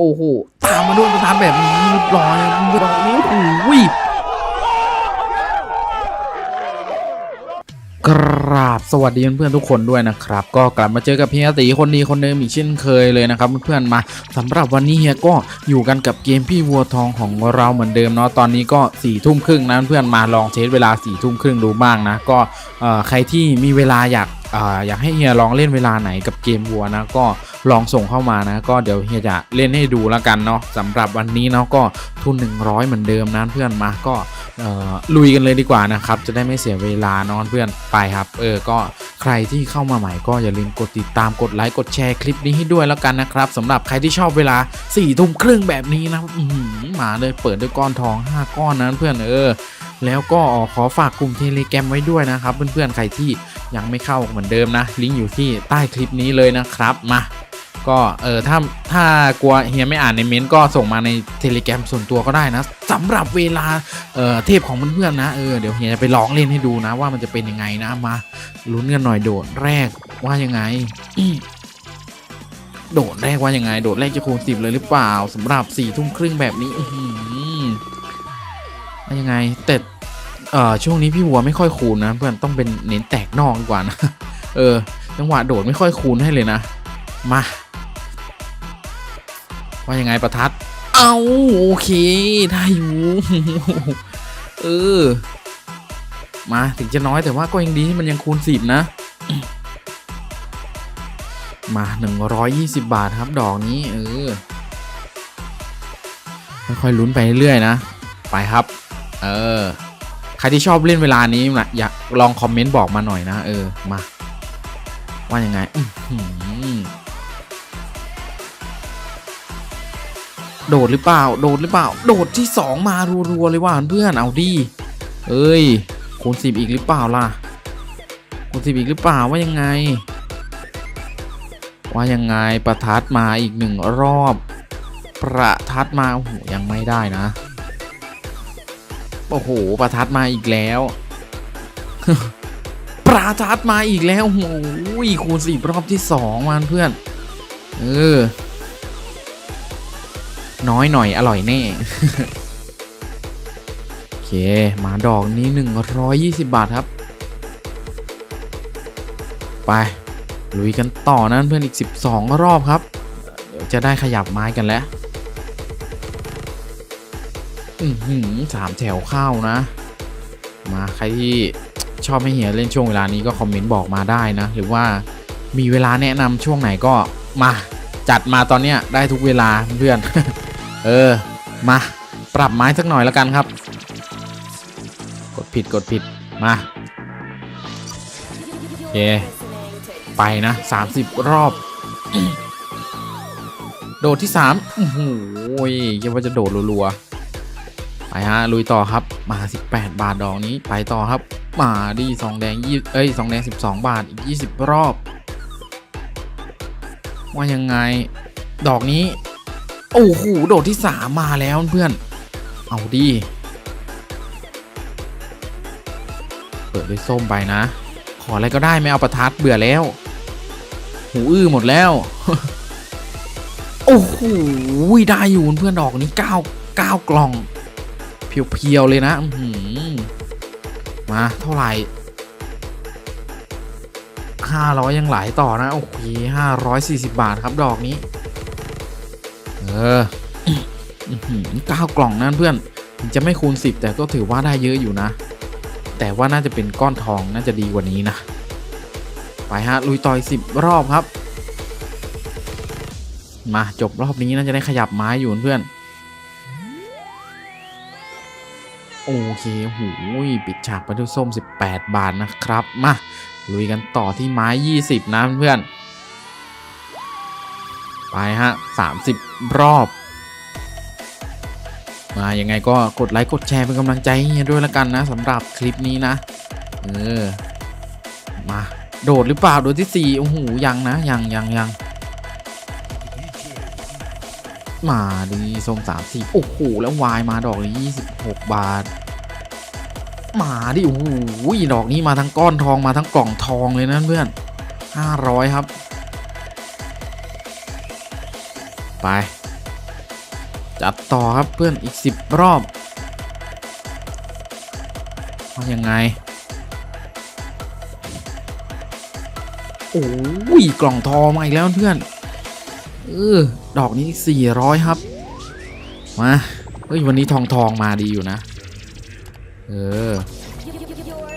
โอ้โห ตามมาด้วยประธานแบบนี้เรียบร้อยเรียบร้อยโอ้โหกราบสวัสดีเพื่อนๆทุกคนด้วยนะครับ ก็กลับมาเจอกับเฮียตีคนดีคนเดิมอีกเช่นเคยเลยนะครับเพื่อนๆมาสำหรับวันนี้เฮียก็อยู่กันกับเกมพี่วัวทองของเราเหมือนเดิมเนาะตอนนี้ก็สี่ทุ่มครึ่งนะเพื่อนๆมาลองเทสเวลาสี่ทุ่มครึ่งดูบ้างนะก็ใครที่มีเวลาอยากออยากให้เฮียลองเล่นเวลาไหนกับเกมวัวนะก็ ลองส่งเข้ามานะ ก็เดี๋ยวเฮียจะเล่นให้ดูแล้วกันเนาะสำหรับวันนี้เนาะก็ทุน 100 เหมือนเดิมนะเพื่อนมาก็ลุยกันเลยดีกว่านะครับ จะได้ไม่เสียเวลานอนเพื่อนไปครับ เออก็ใครที่เข้ามาใหม่ก็อย่าลืมกดติดตามกดไลค์กดแชร์คลิปนี้ให้ด้วยแล้วกันนะครับสำหรับใครที่ชอบเวลา4ี่ทุ่มครึ่งแบบนี้นะหมาเลยเปิดด้วยก้อนทอง 5 ก้อนนะเพื่อนเออแล้วก็ขอฝากกลุ่มเทเลแกรมไว้ด้วยนะครับ เพื่อนๆใครที่ยังไม่เข้าเหมือนเดิมนะ ลิงก์อยู่ที่ใต้คลิปนี้เลยนะครับมา ก็เออถ้าถ้ากลัวเฮียไม่อ่านในเมนก็ส่งมาในเทเลแกรมส่วนตัวก็ได้นะสำหรับเวลาเออเทพของเพื่อนๆนะเออเดี๋ยวเฮียจะไปลองเล่นให้ดูนะ ว่ามันจะเป็นยังไงนะมาลุ้นกันหน่อยโดดแรกว่ายังไงโดดแรกว่ายังไง โดดแรกจะคูณสิบเลยหรือเปล่าสำหรับสี่ทุ่มครึ่งแบบนี้อืว่ายังไงแต่เอ่อช่วงนี้พี่วัวไม่ค่อยคูณนะ เพื่อนต้องเป็นเน้นแตกนอกดีกว่านะเออจังหวะโดดไม่ค่อยคูณให้เลยนะมา ว่ายังไงประทัด เอาโอเค ได้อยู่เออ มาถึงจะน้อยแต่ว่าก็ยังดีที่มันยังคูณสิบนะ มา 120 บาทครับดอกนี้ เออค่อยๆลุ้นไปเรื่อยๆนะ ไปครับ เออ ใครที่ชอบเล่นเวลานี้นะอยากลองคอมเมนต์บอกมาหน่อยนะ เออ มา ว่ายังไง อื โดดหรือเปล่า โดดหรือเปล่า โดดที่สองมารัวๆเลยว่ะเพื่อนเอาดิเอ้ยคูณสิบอีกหรือเปล่าล่ะคูณสิบอีกหรือเปล่าว่ายังไง ว่ายังไงประทัดมาอีกหนึ่งรอบ ประทัดมาโอ้โหยังไม่ได้นะโอ้โหประทัดมาอีกแล้วประทัดมาอีกแล้วโอ้โหคูณสิบรอบที่สองมาเพื่อน เออ น้อยหน่อยอร่อยแน่โอเคมาดอกนี้ 120 บาทครับ ไปลุยกันต่อนั้นเพื่อนอีก 12 รอบครับ เดี๋ยวจะได้ขยับไม้กันแล้วอือหือสามแถวเข้านะ มาใครที่ชอบให้เหียเล่นช่วงเวลานี้ก็คอมเมนต์บอกมาได้นะ หรือว่ามีเวลาแนะนำช่วงไหนก็มาจัดมาตอนเนี้ยได้ทุกเวลาเพื่อน เออ มา ปรับไม้สักหน่อยแล้วกันครับ กดผิดกดผิดมาโอเคไปนะ 30 รอบ โดดที่3โอ้โหยังว่าจะโดดรัวๆไปฮะลุยต่อครับ มา 18 บาทดอกนี้ไปต่อครับ มาดีสองแดงยี่เอ้ยสองแดง 12 บาทอีก20 รอบ ว่ายังไงดอกนี้ โอ้โหโดดที่สามมาแล้วเพื่อน เอาดิเปิดด้วยส้มไปนะ ขออะไรก็ได้ไม่เอาประทัดเบื่อแล้ว หูอื้อหมดแล้ว โอ้โหได้อยู่เพื่อนดอกนี้เก้าเก้ากล่อง เพียวๆเลยนะอืมาเท่าไหร่ห้าร้อยยังไหลต่อนะ โอเคห้าร้อยสี่สิบบาทครับดอกนี้ เออเก้ากล่องนั่นเพื่อนจะไม่คูณสิบแต่ก็ถือว่าได้เยอะอยู่นะ แต่ว่าน่าจะเป็นก้อนทองน่าจะดีกว่านี้นะ ไปฮะ ลุยต่อยสิบรอบครับ มาจบรอบนี้น่าจะได้ขยับไม้อยู่เพื่อนโอเคหูยปิดฉากไปด้วยส้ม 18 บาทนะครับ มาลุยกันต่อที่ไม้ 20 นะเพื่อน ไปฮะ 30 รอบ มายังไงก็กดไลค์กดแชร์เป็นกำลังใจให้ด้วยละกันนะสำหรับคลิปนี้นะ เออ มาโดดหรือเปล่าโดดที่ 4 โอ้โห ยังนะ ยังยังยังมาดีส้มสามสี่โอ้โห แล้ววายมาดอกนี้ยี่สิบหกบาท มาดิโอ้โหดอกนี้มาทั้งก้อนทองมาทั้งกล่องทองเลยนะเพื่อนห้าร้อยครับ ไป จัดต่อครับเพื่อนอีกสิบรอบว่ายังไง โอ้ยกล่องทองมาอีกแล้วเพื่อน เออ ดอกนี้ 400 ครับ มา เฮ้ย วันนี้ทองทองมาดีอยู่นะ เออ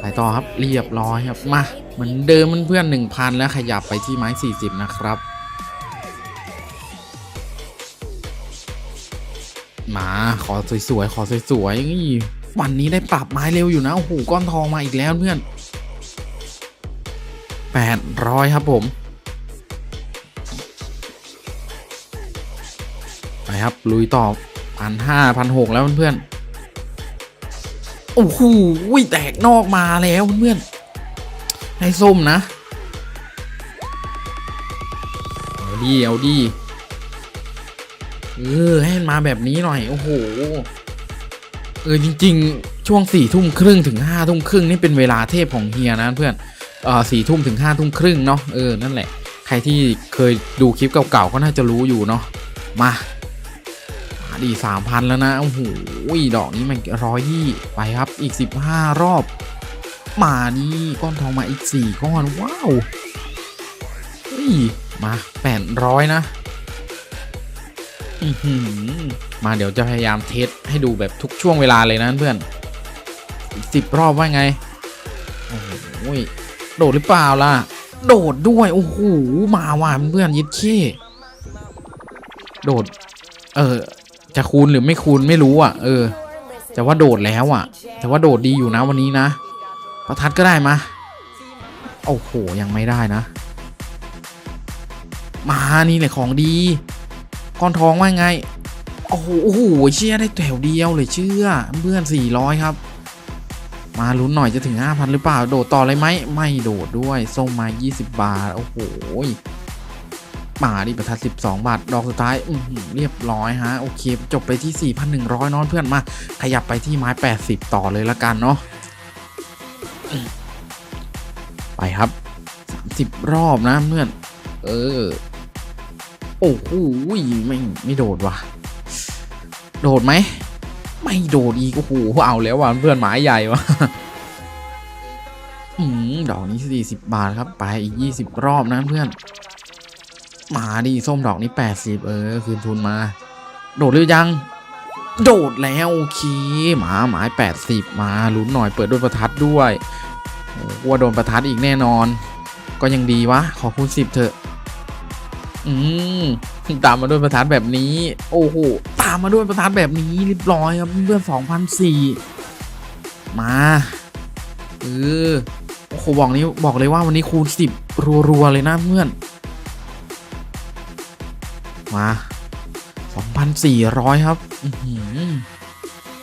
ไปต่อครับเรียบร้อยครับ มาเหมือนเดิมเพื่อนๆ1,000 แล้วขยับไปที่ไม้ 40 นะครับ ขอสวยๆ ขอสวยๆนี่วันนี้ได้ปรับไม้เร็วอยู่นะโอ้โหก้อนทองมาอีกแล้วเพื่อน800ครับผม ไปครับลุยต่อพันห้าพันหกแล้วเพื่อนโอ้โหแตกนอกมาแล้วเพื่อนให้ส้มนะ เอาดีเอาดี เออให้มันมาแบบนี้หน่อย โอ้โห เออจริง ๆ ช่วงสี่ทุ่มครึ่งถึงห้าทุ่มครึ่งนี่เป็นเวลาเทพของเฮียนะเพื่อนเออสี่ทุ่มถึงห้าทุ่มครึ่งเนาะเออนั่นแหละ ใครที่เคยดูคลิปเก่าๆก็น่าจะรู้อยู่เนาะมามาดีสามพันแล้วนะโอ้โหดอกนี้มันร้อยยี่ไปครับอีกสิบห้ารอบ มานี่ก้อนทองมาอีกสี่ก้อน ว้าวเฮ้ยมาแปดร้อยนะ มาเดี๋ยวจะพยายามเทสให้ดูแบบทุกช่วงเวลาเลยนะเพื่อนสิบรอบว่าไง โอ้โหโดดหรือเปล่าล่ะ โดดด้วย โอ้โห มาว่ะเพื่อนยิดเค้โดด เออ จะคูณหรือไม่คูณไม่รู้อะ เออ แต่ว่าโดดแล้วอะ แต่ว่าโดดดีอยู่นะวันนี้นะ ประทัดก็ได้มาโอ้โห ยังไม่ได้นะ มานี่แหละของดี ก้อนทองว่าไง โอ้โหโอ้โหเชี่ยได้แถวเดียวเลยเชื่อ เพื่อน400 ครับ มาลุ้นหน่อยจะถึง 5,000 หรือเปล่า โดดต่อเลยไหม ไม่โดดด้วยส้มมา 20 บาท โอ้โหมาดิประทัด12 บาท ดอกสุดท้ายอืเรียบร้อยฮะ โอเค จบไปที่ 4,100เนอนเพื่อนมา ขยับไปที่ไม้ 80 ต่อเลยละกันเนาะไปครับ 30 รอบนะเพื่อน เออ โอ้โหไม่ไม่โดดว่ะ โดดไหม ไม่โดดอีกโอ้โหเอาแล้วว่ะเพื่อนหมายใหญ่ว่ะอืมดอกนี้สี่สิบบาทครับ ไปอีกยี่สิบรอบนะเพื่อน มาดิส้มดอกนี้แปดสิบเออ คืนทุนมา โดดหรือยัง โดดแล้วโอเคหมาหมายแปดสิบมาลุ้นหน่อยเปิดด้วยประทัดด้วยกลัวโดนประทัดอีกแน่นอน ก็ยังดีวะ ขอคูณสิบเถอะ อืมตามมาด้วยประทัดแบบนี้ โอ้โห ตามมาด้วยประทัดแบบนี้เรียบร้อยครับเพื่อนสองพันสี่มาเออโอ้โหบอกนี้บอกเลยว่าวันนี้คูณสิบรัวๆเลยนะเพื่อน มาสองพันสี่ร้อยครับ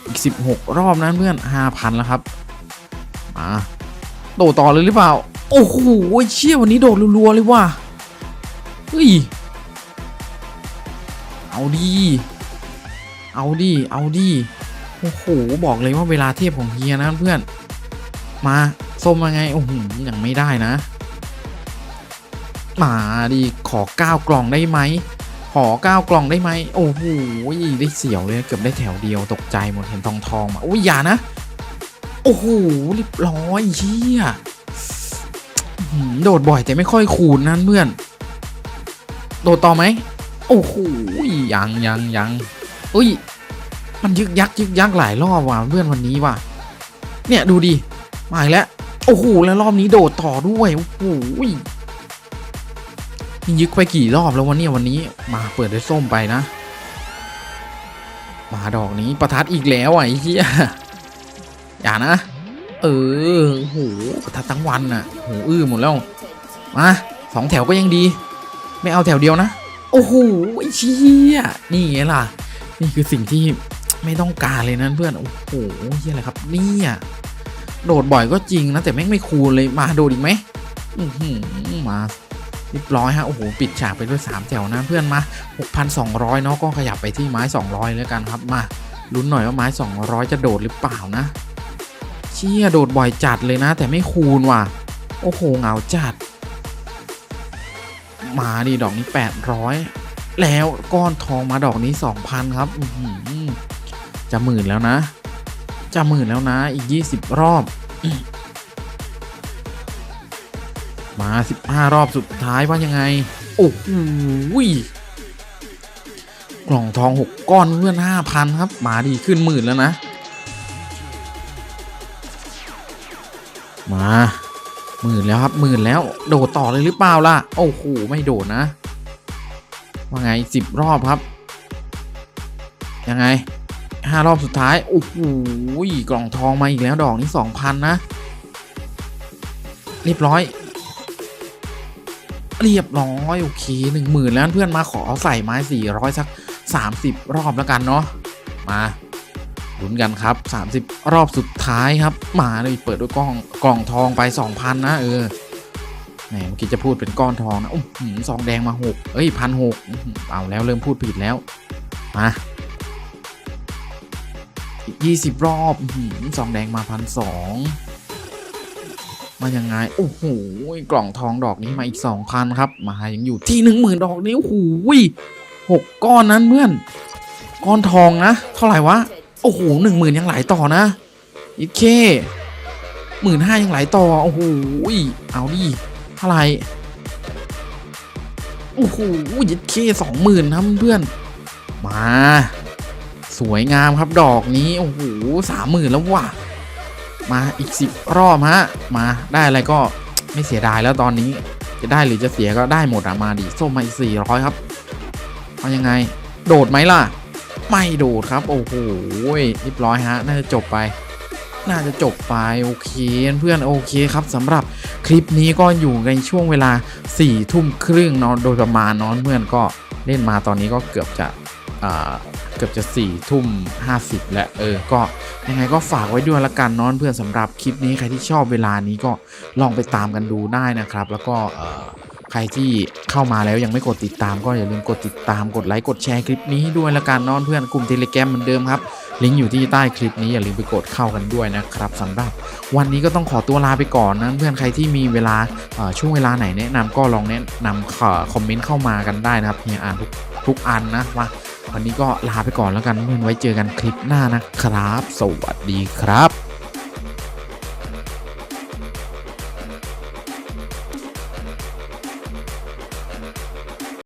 อีกสิบหกรอบนะเพื่อนห้าพันแล้วครับ มาโดดต่อเลยหรือเปล่า โอ้โหเชี่ยวันนี้โดดรัวๆเลยว่ะ เฮ้ย เอาดี เอาดี เอาดี โอ้โห บอกเลยว่าเวลาเทียบของเฮียนะเพื่อน มาส้มมาไง โอ้โหยังไม่ได้นะ มาดีขอเก้ากล่องได้ไหม ขอเก้ากล่องได้ไหม โอ้โห ได้เสียวเลย เกือบได้แถวเดียวตกใจหมดเห็นทองทองมาอุ้ยอย่านะ โอ้โหเรียบร้อยเชี่ยโดดบ่อยแต่ไม่ค่อยคูณนั่นเพื่อน โดดต่อไหมโอ้โหยังยังยังอุ้ย มันยึกยักยึกยักหลายรอบว่ะเพื่อนวันนี้ว่ะ เนี่ยดูดิมาอีกแล้วโอ้โหแล้วรอบนี้โดดต่อด้วยโอ้โหนี่ยึกไปกี่รอบแล้ววันนี้วันนี้ มาเปิดด้วยส้มไปนะ มาดอกนี้ประทัดอีกแล้วไอ้เหี้ยอย่านะ เออโอ้โหประทัดทั้งวันน่ะโหอื้อหมดแล้วมาสองแถวก็ยังดี ไม่เอาแถวเดียวนะ โอ้โหไอ้เชี่ยนี่ไงล่ะ นี่คือสิ่งที่ไม่ต้องการเลยนะเพื่อน โอ้โหเฮียอะไรครับเนี่ยโดดบ่อยก็จริงนะ แต่แม่งไม่คูลเลยมาโดดอีกไหมอือหือมาเรียบร้อยฮะ โอ้โห ปิดฉากไปด้วย 3 แถวนะเพื่อนมา 6,200 เนาะก็ขยับไปที่ไม้ 200 แล้วกันครับมาลุ้นหน่อยว่าไม้ 200 จะโดดหรือเปล่านะ เชี่ยโดดบ่อยจัดเลยนะ แต่ไม่คูณว่ะ โอ้โห เหงาจัด มาดิดอกนี้ 800 แล้วก้อนทองมาดอกนี้ 2,000 ครับจะหมื่นแล้วนะ จะหมื่นแล้วนะ อีก 20 รอบ มา 15 รอบสุดท้ายว่ายังไง โอ้โหกล่องทอง 6 ก้อนเพื่อน 5,000 ครับ มาดีขึ้นหมื่นแล้วนะ มา หมื่นแล้วครับหมื่นแล้วโดดต่อเลยหรือเปล่าล่ะ โอ้โหไม่โดดนะ ว่าไงสิบรอบครับ ยังไงห้ารอบสุดท้าย โอ้โหกล่องทองมาอีกแล้วดอกนี้สองพันนะ เรียบร้อย เรียบร้อยโอเคหนึ่งหมื่นแล้วเพื่อนมาขอใส่ไม้สี่ร้อยสักสามสิบรอบแล้วกันเนาะมา ลุ้นกันครับสามสิบรอบสุดท้ายครับ มาเลยเปิดด้วยกล่องกล่องทองไปสองพันนะ เออแหมเมื่อกี้จะพูดเป็นก้อนทองนะอุ้มซองแดงมาหกเอ้ยพันหกเอาแล้วเริ่มพูดผิดแล้วมาอีกยี่สิบรอบอื้อหือซองแดงมาพันสองมายังไง โอ้โหกล่องทองดอกนี้มาอีกสองพันครับ มายังอยู่ที่หนึ่งหมื่นดอกนี้โอ้โหหกก้อนนั้นเพื่อน ก้อนทองนะ เท่าไหร่วะ โอ้โหหนึ่งหมื่นยังไหลต่อนะอีกเคหมื่นห้ายังไหลต่อ โอ้โหเอาดิเท่าไหร่โอ้โหยิดเคสองหมื่นนะเพื่อน มา สวยงามครับดอกนี้ โอ้โหสามหมื่นแล้วว่ะ มาอีกสิบรอบฮะ มาได้อะไรก็ไม่เสียดายแล้วตอนนี้ จะได้หรือจะเสียก็ได้หมดอะมาดิ ส้มมาอีกสี่ร้อยครับ เอายังไง โดดไหมล่ะ ไม่โดดครับ โอ้โหเรียบร้อยฮะ น่าจะจบไป น่าจะจบไป โอเคเพื่อนโอเคครับสำหรับคลิปนี้ก็อยู่ในช่วงเวลา4ี่ทุ่มครึ่งเนอนโดยประมาณเนอนเพื่อนก็เล่นมาตอนนี้ก็เกือบจะเกือบจะ4ี่ทุ่ม50 และเออ ก็ยังไงก็ฝากไว้ด้วยละกันเนอนเพื่อนสำหรับคลิปนี้ใครที่ชอบเวลานี้ก็ลองไปตามกันดูได้นะครับ แล้วก็ ใครที่เข้ามาแล้วยังไม่กดติดตามก็อย่าลืมกดติดตามกดไลค์กดแชร์คลิปนี้ด้วยละกันเนอนเพื่อนกลุ่มเทเลแกรมเหมือนเดิมครับลิงก์อยู่ที่ใต้คลิปนี้อย่าลืมไปกดเข้ากันด้วยนะครับสำหรับ วันนี้ก็ต้องขอตัวลาไปก่อนนะเพื่อนใครที่มีเวลาช่วงเวลาไหนแนะนำก็ลองแนะนำเอ่อคอมเมนต์เข้ามากันได้นะครับเฮียอ่านทุกทุกอันนะว่าวันนี้ก็ลาไปก่อนแล้วกันเพื่อนไว้เจอกันคลิปหน้านะครับ สวัสดีครับ